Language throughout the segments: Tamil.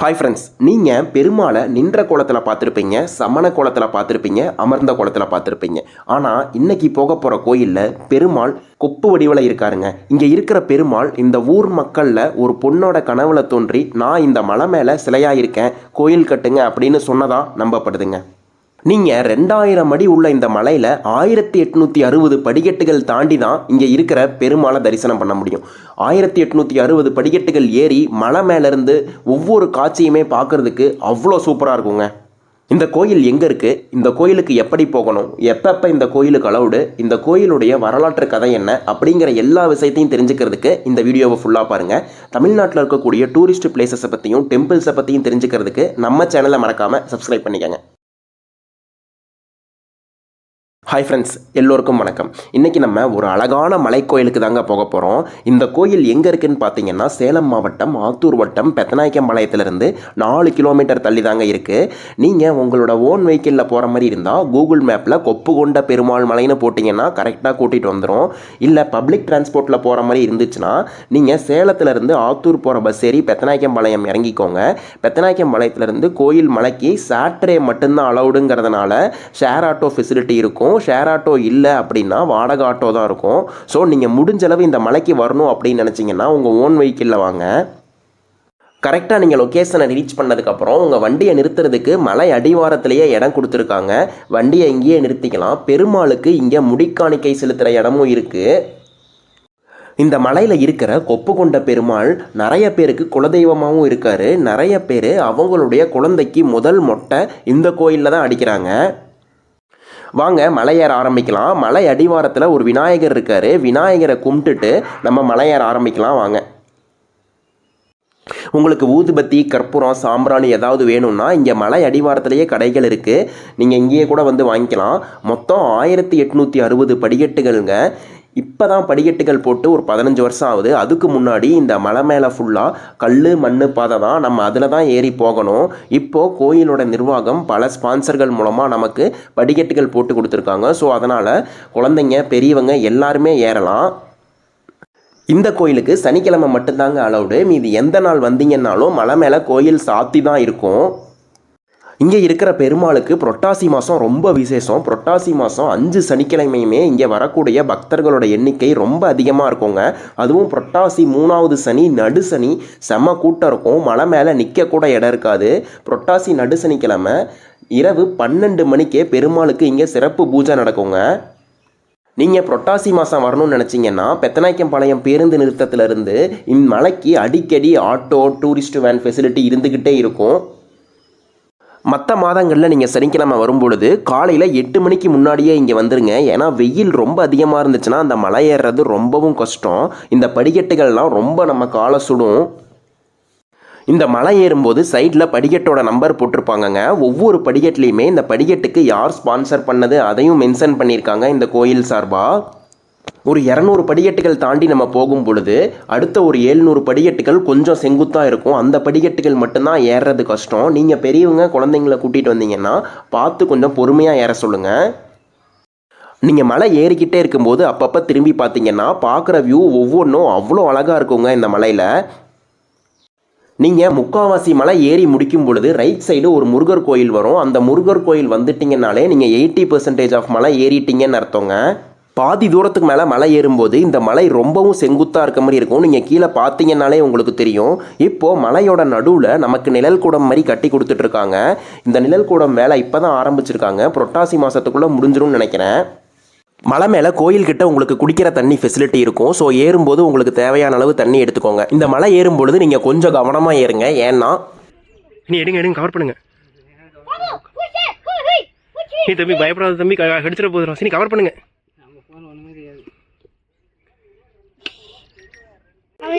ஹாய் ஃப்ரெண்ட்ஸ் நீங்கள் பெருமாளை நின்ற கோலத்தில் பார்த்துருப்பீங்க சமண கோலத்தில் பார்த்துருப்பீங்க அமர்ந்த கோலத்தில் பார்த்துருப்பீங்க. ஆனால் இன்றைக்கி போக போகிற கோயிலில் பெருமாள் கொப்பு வடிவில் இருக்காருங்க. இங்கே இருக்கிற பெருமாள் இந்த ஊர் மக்களில் ஒரு பொண்ணோட கனவுல தோன்றி நான் இந்த மலை மேலே சிலையாக இருக்கேன் கோயில் கட்டுங்க அப்படின்னு சொன்னதாக நம்பப்படுதுங்க. நீங்கள் ரெண்டாயிரம் அடி உள்ள இந்த மலையில் ஆயிரத்தி எட்நூற்றி அறுபது படிக்கட்டுகள் தாண்டி தான் இங்கே இருக்கிற பெருமாளை தரிசனம் பண்ண முடியும். ஆயிரத்தி எட்நூற்றி அறுபது படிக்கட்டுகள் ஏறி மலை மேலேருந்து ஒவ்வொரு காட்சியுமே பார்க்குறதுக்கு அவ்வளோ சூப்பராக இருக்குங்க. இந்த கோயில் எங்கே இருக்குது இந்த கோயிலுக்கு எப்படி போகணும்? எப்பப்போ இந்த கோயிலுக்கு அளவுடு இந்த கோயிலுடைய வரலாற்று கதை என்ன? அப்படிங்கிற எல்லா விஷயத்தையும் தெரிஞ்சுக்கிறதுக்கு இந்த வீடியோவை ஃபுல்லாக பாருங்கள் தமிழ்நாட்டில் இருக்கக்கூடிய டூரிஸ்ட் பிளேசஸை பற்றியும் டெம்பிள்ஸை பற்றியும் தெரிஞ்சுக்கிறதுக்கு நம்ம சேனலை மறக்காமல் சப்ஸ்கிரைப் பண்ணிக்கோங்க. ஹாய் ஃப்ரெண்ட்ஸ் எல்லோருக்கும் வணக்கம். இன்றைக்கி நம்ம ஒரு அழகான மலைக்கோயிலுக்கு தாங்க போக போகிறோம் இந்த கோயில் எங்கே இருக்குதுன்னு பார்த்தீங்கன்னா சேலம் மாவட்டம் ஆத்தூர் வட்டம் பெத்தநாயக்கம்பாளையத்திலிருந்து நாலு கிலோமீட்டர் தள்ளி தாங்க இருக்குது நீங்கள் உங்களோட ஓன் வெஹிக்கிளில் போகிற மாதிரி இருந்தால் கூகுள் மேப்பில் கொப்பு கொண்ட பெருமாள் மலைன்னு போட்டிங்கன்னா கரெக்டாக கூட்டிகிட்டு வந்துடும் இல்லை பப்ளிக் டிரான்ஸ்போர்ட்டில் போகிற மாதிரி இருந்துச்சுன்னா நீங்கள் சேலத்துலேருந்து ஆத்தூர் போகிற பஸ் ஏறி பெத்தநாயக்கம்பாளையம் இறங்கிக்கோங்க. பெத்தநாயக்கம்பாளையத்திலேருந்து கோயில் மலைக்கு சாட்டர்டே மட்டும்தான் அலௌடுங்கிறதுனால ஷேர் ஆட்டோ ஃபெசிலிட்டி இருக்கும். ஷேர் ஆட்டோ இல்லை அப்படின்னா வாடகை ஆட்டோ தான் இருக்கும். ஸோ நீங்கள் முடிஞ்ச அளவு இந்த மலைக்கு வரணும் அப்படின்னு நினச்சிங்கன்னா உங்கள் ஓன் வெஹிக்கிளில் வாங்க. கரெக்டாக நீங்கள் லொக்கேஷனை ரீச் பண்ணதுக்கப்புறம் உங்கள் வண்டியை நிறுத்துறதுக்கு மலை அடிவாரத்திலேயே இடம் கொடுத்துருக்காங்க. வண்டியை இங்கேயே நிறுத்திக்கலாம். பெருமாளுக்கு இங்கே முடிக்காணிக்கை செலுத்துகிற இடமும் இருக்குது இந்த மலையில் இருக்கிற கொப்பு கொண்ட பெருமாள் நிறைய பேருக்கு குலதெய்வமாகவும் இருக்காரு. நிறைய பேர் அவங்களுடைய குழந்தைக்கு முதல் மொட்டை இந்த கோயிலில் தான் அடிக்கிறாங்க. வாங்க மலையேற ஆரம்பிக்கலாம். மலை அடிவாரத்தில் ஒரு விநாயகர் இருக்கார். விநாயகரை கும்பிட்டுட்டு நம்ம மலையேற ஆரம்பிக்கலாம் வாங்க. உங்களுக்கு ஊதுபத்தி கற்பூரம் சாம்பிராணி ஏதாவது வேணும்னா இங்கே மலை அடிவாரத்திலேயே கடைகள் இருக்குது நீங்கள் இங்கேயே கூட வந்து வாங்கிக்கலாம். மொத்தம் ஆயிரத்தி எட்நூற்றி அறுபது படிக்கட்டுகள்ங்க. இப்போ தான் படிக்கட்டுகள் போட்டு ஒரு பதினஞ்சு வருஷம் ஆகுது. அதுக்கு முன்னாடி இந்த மலை மேலே ஃபுல்லாக கல் மண் பாதை தான் நம்ம அதில் தான் ஏறி போகணும். இப்போது கோயிலோட நிர்வாகம் பல ஸ்பான்சர்கள் மூலமாக நமக்கு படிக்கட்டுகள் போட்டு கொடுத்துருக்காங்க. ஸோ அதனால் குழந்தைங்க பெரியவங்க எல்லாருமே ஏறலாம். இந்த கோயிலுக்கு சனிக்கிழமை மட்டும்தாங்க அலௌடு மீதி எந்த நாள் வந்தீங்கன்னாலும் மலை மேலே கோயில் சாத்தி தான் இருக்கும். இங்கே இருக்கிற பெருமாளுக்கு புரட்டாசி மாதம் ரொம்ப விசேஷம். புரட்டாசி மாதம் அஞ்சு சனிக்கிழமையுமே இங்கே வரக்கூடிய பக்தர்களோட எண்ணிக்கை ரொம்ப அதிகமாக இருக்குங்க. அதுவும் புரட்டாசி மூணாவது சனி நடு சனி செம்ம கூட்டம் இருக்கும். மலை மேலே நிற்கக்கூட இடம் இருக்காது. புரட்டாசி நடு சனிக்கிழமை இரவு பன்னெண்டு மணிக்கே பெருமாளுக்கு இங்கே சிறப்பு பூஜை நடக்குங்க. நீங்கள் புரட்டாசி மாதம் வரணும்னு நினச்சிங்கன்னா பெத்தநாயக்கம்பாளையம் பேருந்து நிறுத்தத்திலிருந்து இம்மலைக்கு அடிக்கடி ஆட்டோ டூரிஸ்ட் வேன் ஃபெசிலிட்டி இருந்துக்கிட்டே இருக்கும். மற்ற மாதங்களில் நீங்கள் சனிக்கிழமை வரும்பொழுது காலையில் எட்டு மணிக்கு முன்னாடியே இங்கே வந்துருங்க. ஏன்னா வெயில் ரொம்ப அதிகமாக இருந்துச்சுன்னா அந்த மலை ஏறுறது ரொம்பவும் கஷ்டம். இந்த படிக்கட்டுகள்லாம் ரொம்ப நம்ம காலை சுடும். இந்த மலை ஏறும்போது சைடில் படிக்கட்டோட நம்பர் போட்டிருப்பாங்கங்க. ஒவ்வொரு படிக்கட்டுலேயுமே இந்த படிக்கட்டுக்கு யார் ஸ்பான்சர் பண்ணது அதையும் மென்ஷன் பண்ணியிருக்காங்க இந்த கோயில் சார்பாக ஒரு இரநூறு படிக்கட்டுகள் தாண்டி நம்ம போகும் பொழுது அடுத்த ஒரு ஏழ்நூறு படிக்கட்டுகள் கொஞ்சம் செங்குத்தாக இருக்கும். அந்த படிக்கட்டுகள் மட்டும்தான் ஏறுறது கஷ்டம். நீங்கள் பெரியவங்க குழந்தைங்கள கூட்டிகிட்டு வந்தீங்கன்னா பார்த்து கொஞ்சம் பொறுமையாக ஏற சொல்லுங்கள் நீங்கள் மலை ஏறிக்கிட்டே இருக்கும்போது அப்பப்போ திரும்பி பார்த்தீங்கன்னா பார்க்குற வியூ ஒவ்வொன்றும் அவ்வளோ அழகாக இருக்குங்க இந்த மலையில். நீங்கள் முக்காவாசி மலை ஏறி முடிக்கும் பொழுது ரைட் சைடு ஒரு முருகர் கோயில் வரும். அந்த முருகர் கோயில் வந்துட்டிங்கனாலே நீங்கள் எயிட்டி பர்சன்டேஜ் ஆஃப் மலை ஏறிட்டீங்கன்னு அர்த்தங்க. பாதி தூரத்துக்கு மேலே மலை ஏறும்போது இந்த மலை ரொம்பவும் செங்குத்தாக இருக்க மாதிரி இருக்கும். நீங்கள் கீழே பார்த்தீங்கன்னாலே உங்களுக்கு தெரியும். இப்போது மலையோட நடுவில் நமக்கு நிழல் கூடம் மாதிரி கட்டி கொடுத்துட்ருக்காங்க இந்த நிழல் கூடம் வேலை இப்போ தான் ஆரம்பிச்சிருக்காங்க. புரட்டாசி மாதத்துக்குள்ளே முடிஞ்சிரும்னு நினைக்கிறேன். மலை மேலே கோயில்கிட்ட உங்களுக்கு குடிக்கிற தண்ணி ஃபெசிலிட்டி இருக்கும். ஸோ ஏறும்போது உங்களுக்கு தேவையான அளவு தண்ணி எடுத்துக்கோங்க. இந்த மலை ஏறும்பொழுது நீங்கள் கொஞ்சம் கவனமாக ஏறுங்க. ஏன்னா நீ எடுங்க எடுங்க கவர் பண்ணுங்க. நீ தம்பி பயப்படாத தம்பி கடிச்சிட போதும் சரி கவர் பண்ணுங்க. அவன்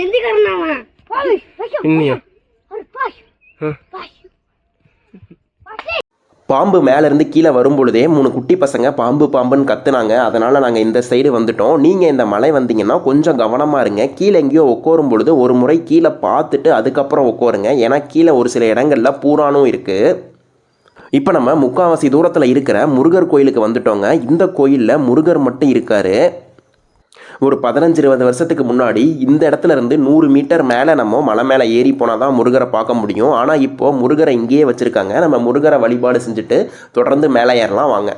எந்திக்கிறான் அவன் பாவி, பசு, இன்னியா. பாம்பு மேலேருந்து கீழே வரும்பொழுதே மூணு குட்டி பசங்க பாம்பு பாம்புன்னு கத்துனாங்க. அதனால் நாங்கள் இந்த சைடு வந்துட்டோம். நீங்கள் இந்த மலை வந்தீங்கன்னா கொஞ்சம் கவனமாக இருங்க. கீழே எங்கேயோ உட்காரும் பொழுது ஒரு முறை கீழே பார்த்துட்டு அதுக்கப்புறம் உட்காருங்க. ஏன்னா கீழே ஒரு சில இடங்களில் பூரானும் இருக்குது இப்போ நம்ம முக்காவாசி தூரத்தில் இருக்கிற முருகர் கோயிலுக்கு வந்துட்டோங்க. இந்த கோயிலில் முருகர் மட்டும் இருக்கார். ஒரு பதினஞ்சு இருபது வருஷத்துக்கு முன்னாடி இந்த இடத்துல இருந்து நூறு மீட்டர் மேலே நம்ம மலை மேலே ஏறி போனால் தான் முருகரை பார்க்க முடியும். ஆனால் இப்போது முருகரை இங்கேயே வச்சுருக்காங்க. நம்ம முருகரை வழிபாடு செஞ்சுட்டு தொடர்ந்து மேலே ஏறலாம். வாங்க.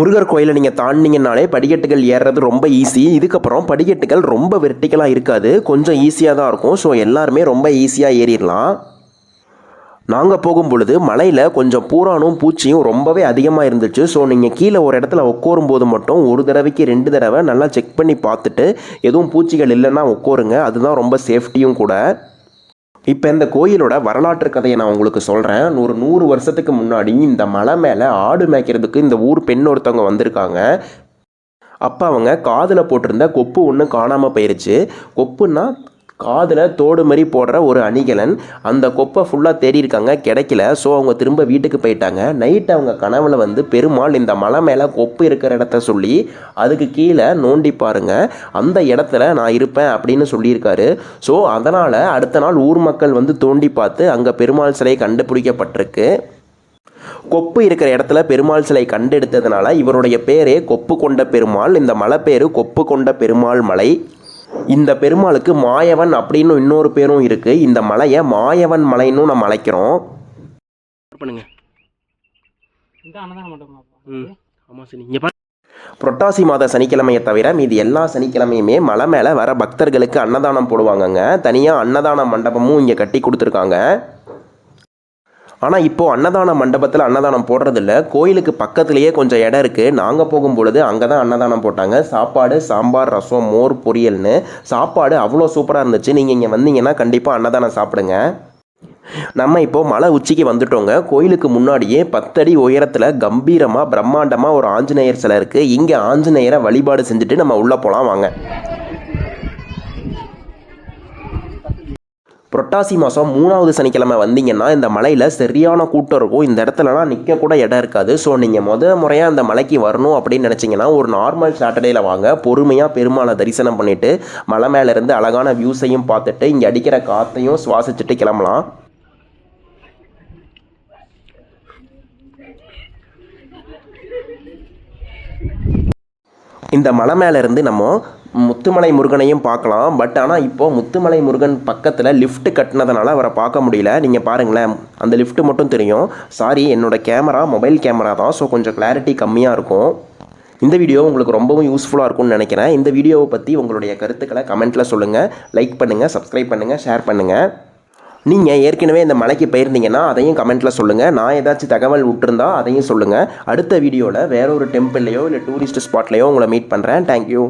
முருகர் கோயிலை நீங்கள் தாண்டினீங்கனாலே படிக்கட்டுகள் ஏறுறது ரொம்ப ஈஸி இதுக்கப்புறம் படிக்கட்டுகள் ரொம்ப வெர்டிக்கலாக இருக்காது. கொஞ்சம் ஈஸியாக தான் இருக்கும். ஸோ எல்லாருமே ரொம்ப ஈஸியாக ஏறிடலாம். நாங்கள் போகும் பொழுது மலையில் கொஞ்சம் பூரானும் பூச்சியும் ரொம்பவே அதிகமாக இருந்துச்சு. ஸோ நீங்கள் கீழே ஒரு இடத்துல உட்காரும் போது மட்டும் ஒரு தடவைக்கு ரெண்டு தடவை நல்லா செக் பண்ணி பார்த்துட்டு எதுவும் பூச்சிகள் இல்லைன்னா உட்காருங்க. அதுதான் ரொம்ப சேஃப்டியும் கூட. இப்போ இந்த கோயிலோட வரலாற்று கதையை நான் உங்களுக்கு சொல்கிறேன் ஒரு நூறு வருஷத்துக்கு முன்னாடி இந்த மலை மேலே ஆடு மேய்க்கிறதுக்கு இந்த ஊர் பெண் ஒருத்தவங்க வந்திருக்காங்க. அப்போ அவங்க காதில் போட்டிருந்த கொப்பு ஒன்று காணாமல் போயிருச்சு. கொப்புன்னா காதில் தோடு மாதிரி போடுற ஒரு அணிகலன். அந்த கொப்பை ஃபுல்லாக தேடியிருக்காங்க கிடைக்கல. ஸோ அவங்க திரும்ப வீட்டுக்கு போயிட்டாங்க. நைட் அவங்க கனவில் வந்து பெருமாள் இந்த மலை மேலே கொப்பு இருக்கிற இடத்த சொல்லி அதுக்கு கீழே நோண்டி பாருங்க. அந்த இடத்துல நான் இருப்பேன் அப்படின்னு சொல்லியிருக்காரு. ஸோ அதனால் அடுத்த நாள் ஊர் மக்கள் வந்து தோண்டி பார்த்து அங்கே பெருமாள் சிலை கண்டுபிடிக்கப்பட்டிருக்கு. கொப்பு இருக்கிற இடத்துல பெருமாள் சிலை கண்டெடுத்ததுனால இவருடைய பேரே கொப்பு கொண்ட பெருமாள் இந்த மலை பேரு கொப்பு கொண்ட பெருமாள் மலை. இந்த பெருமாளுக்கு மாயவன் அப்படின்னு இன்னொரு பேரும் இருக்கு. இந்த மலையை மாயவன் மலைன்னு நம்ம அழைக்கிறோம். பண்ணுங்க. புரட்டாசி மாத சனிக்கிழமையை தவிர மீதி எல்லா சனிக்கிழமையுமே மலை மேலே வர பக்தர்களுக்கு அன்னதானம் போடுவாங்கங்க. தனியாக அன்னதான மண்டபமும் இங்கே கட்டி கொடுத்துருக்காங்க. ஆனால் இப்போது அன்னதான மண்டபத்தில் அன்னதானம் போடுறதில்ல. கோயிலுக்கு பக்கத்துலேயே கொஞ்சம் இடம் இருக்குது நாங்கள் போகும்பொழுது அங்கே தான் அன்னதானம் போட்டாங்க. சாப்பாடு சாம்பார் ரசம் மோர் பொரியல்னு. சாப்பாடு அவ்வளோ சூப்பராக இருந்துச்சு. நீங்கள் இங்கே வந்தீங்கன்னா கண்டிப்பாக அன்னதானம் சாப்பிடுங்க. நம்ம இப்போ மலை உச்சிக்கு வந்துட்டோங்க. கோயிலுக்கு முன்னாடியே பத்தடி உயரத்தில் கம்பீரமாக பிரம்மாண்டமாக ஒரு ஆஞ்சநேயர் சிலை இருக்குது இங்கே ஆஞ்சநேயரை வழிபாடு செஞ்சுட்டு நம்ம உள்ளே போகலாம் வாங்க. புரட்டாசி மாதம் மூணாவது சனிக்கிழமை வந்தீங்கன்னா இந்த மலையில் சரியான கூட்டம் இருக்கும். இந்த இடத்துலலாம் நிற்க கூட இடம் இருக்காது. ஸோ நீங்கள் முத முறையாக அந்த மலைக்கு வரணும் அப்படின்னு நினச்சிங்கன்னா ஒரு நார்மல் சாட்டர்டேயில் வாங்க. பொறுமையாக பெருமாளை தரிசனம் பண்ணிவிட்டு மலை மேலேருந்து அழகான வியூஸையும் பார்த்துட்டு இங்கே அடிக்கிற காற்றையும் சுவாசிச்சுட்டு கிளம்பலாம். இந்த மலை மேலேருந்து நம்ம முத்துமலை முருகனையும் பார்க்கலாம். பட் ஆனால் இப்போது முத்துமலை முருகன் பக்கத்தில் லிஃப்ட் கட்டினதுனால அவரை பார்க்க முடியல. நீங்கள் பாருங்களேன் அந்த லிஃப்ட் மட்டும் தெரியும். சாரி என்னோட கேமரா மொபைல் கேமரா தான். ஸோ கொஞ்சம் கிளாரிட்டி கம்மியாக இருக்கும். இந்த வீடியோ உங்களுக்கு ரொம்பவும் யூஸ்ஃபுல்லாக இருக்கும்னு நினைக்கிறேன். இந்த வீடியோவை பற்றி உங்களுடைய கருத்துக்களை கமெண்ட்டில் சொல்லுங்கள் லைக் பண்ணுங்கள் சப்ஸ்கிரைப் பண்ணுங்கள் ஷேர் பண்ணுங்கள் நீங்கள் ஏற்கனவே இந்த மலைக்கு போயிருந்தீங்கன்னா அதையும் கமெண்ட்டில் சொல்லுங்கள் நான் ஏதாச்சும் தகவல் விட்டுருந்தா அதையும் சொல்லுங்கள் அடுத்த வீடியோவில் வேற ஒரு டெம்பிள்லையோ இல்லை டூரிஸ்ட் ஸ்பாட்லேயோ உங்களை மீட் பண்ணுறேன் தேங்க்யூ